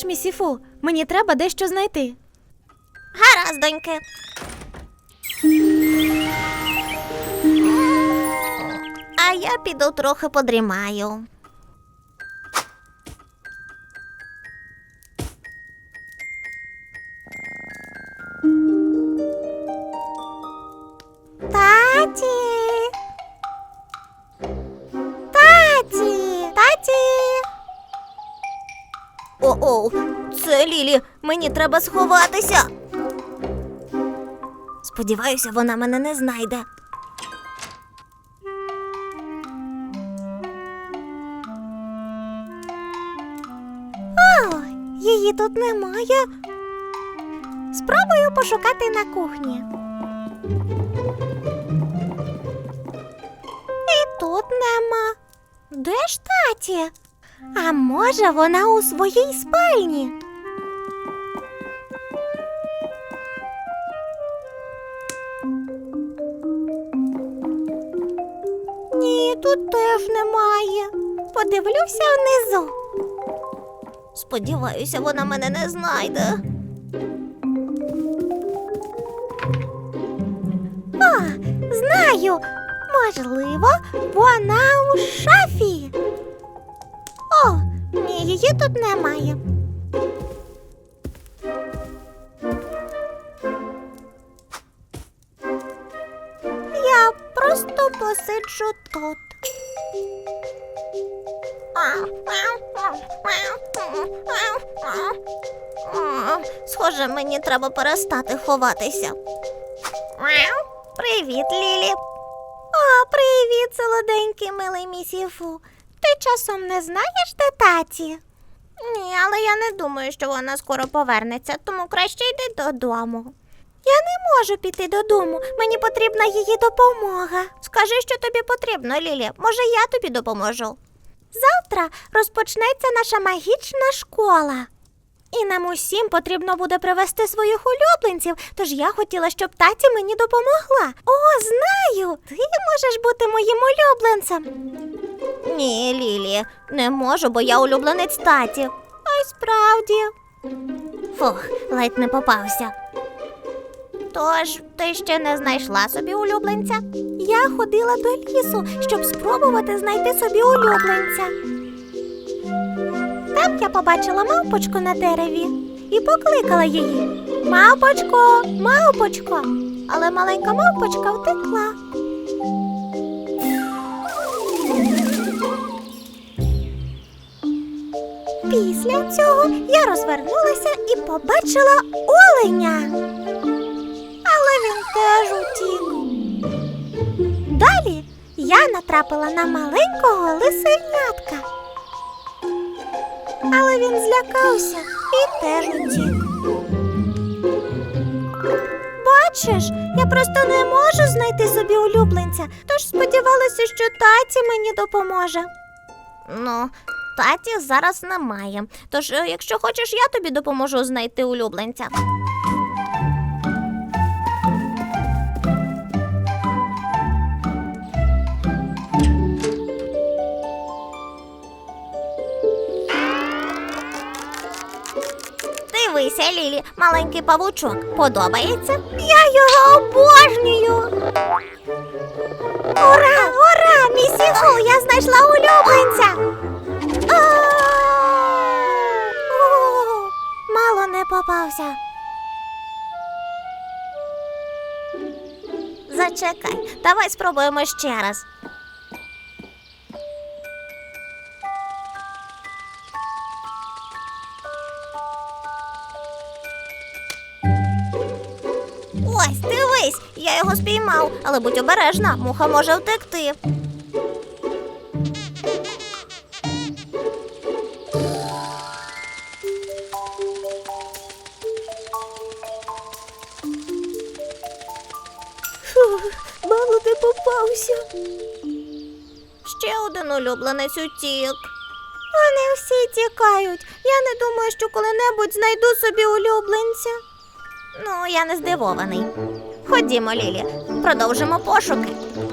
Знаєш, місіфу, мені треба дещо знайти. Гаразд, доньки. А я піду трохи подрімаю. О-оу, це Лілі. Мені треба сховатися. Сподіваюся, вона мене не знайде. О, її тут немає. Спробую пошукати на кухні. І тут нема. Де ж таті? А може вона у своїй спальні? Ні, тут теж немає. Подивлюся внизу. Сподіваюся, вона мене не знайде. А, знаю. Можливо, вона у шафі. Її тут немає. Я просто посиджу тут. Схоже, мені треба перестати ховатися. Привіт, Лілі. О, привіт, солоденький милий місіфу. Ти часом не знаєш, де таті? Ні, але я не думаю, що вона скоро повернеться, тому краще йди додому. Я не можу піти додому. Мені потрібна її допомога. Скажи, що тобі потрібно, Лілі. Може, я тобі допоможу. Завтра розпочнеться наша магічна школа. І нам усім потрібно буде привезти своїх улюбленців, тож я хотіла, щоб таті мені допомогла. О, знаю! Ти можеш бути моїм улюбленцем. Ні, Лілі, не можу, бо я улюбленець таті. А справді. Фух, ледь не попався. Тож, ти ще не знайшла собі улюбленця? Я ходила до лісу, щоб спробувати знайти собі улюбленця. Там я побачила мавпочку на дереві і покликала її. Мавпочко, мавпочко. Але маленька мавпочка втекла. Після цього я розвернулася і побачила оленя. Але він теж утік. Далі я натрапила на маленького лисенятка. Але він злякався і теж утік. Бачиш, я просто не можу знайти собі улюбленця, тож сподівалася, що таті мені допоможе. Ну, таті зараз немає. Тож, е, якщо хочеш, я тобі допоможу знайти улюбленця. Дивися, Лілі, маленький павучок. Подобається? Я його обожнюю. Ура, ура! Місіфу, я знайшла улюбленця. Попався. Зачекай, давай спробуємо ще раз. Ось, дивись, я його спіймав, але будь обережна, муха може втекти. Мало не попався. Ще один улюбленець утік. Вони всі тікають. Я не думаю, що коли-небудь знайду собі улюбленця. Ну, я не здивований. Ходімо, Лілі, продовжимо пошуки.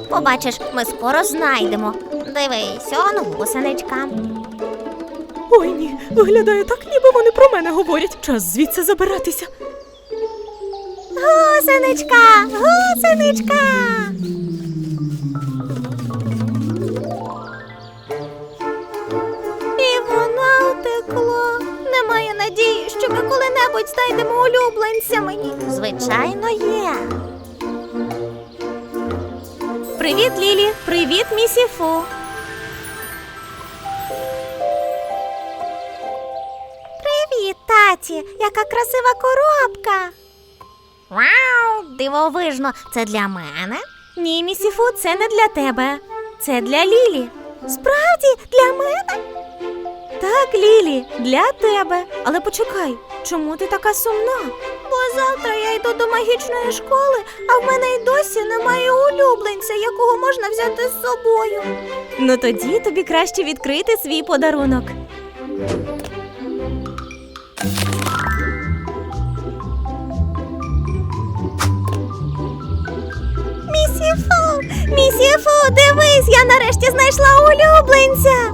Побачиш, ми скоро знайдемо. Дивись, он гусеничка. Ой ні, виглядає так, ніби вони про мене говорять. Час звідси забиратися. Гусеничка, гусеничка. І вона втекла. Немає надії, що ми коли-небудь знайдемо улюбленця мені. Звичайно, є. Привіт, Лілі! Привіт, місіфу! Привіт, таті, яка красива коробка. Вау, дивовижно, це для мене? Ні, місіфу, це не для тебе. Це для Лілі. Справді, для мене? Так, Лілі, для тебе. Але почекай, чому ти така сумна? Бо завтра я йду до магічної школи, а в мене й досі немає улюбленця, якого можна взяти з собою. Ну тоді тобі краще відкрити свій подарунок. Місіфу, дивись, я нарешті знайшла улюбленця.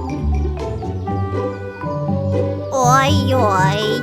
Ой-ой.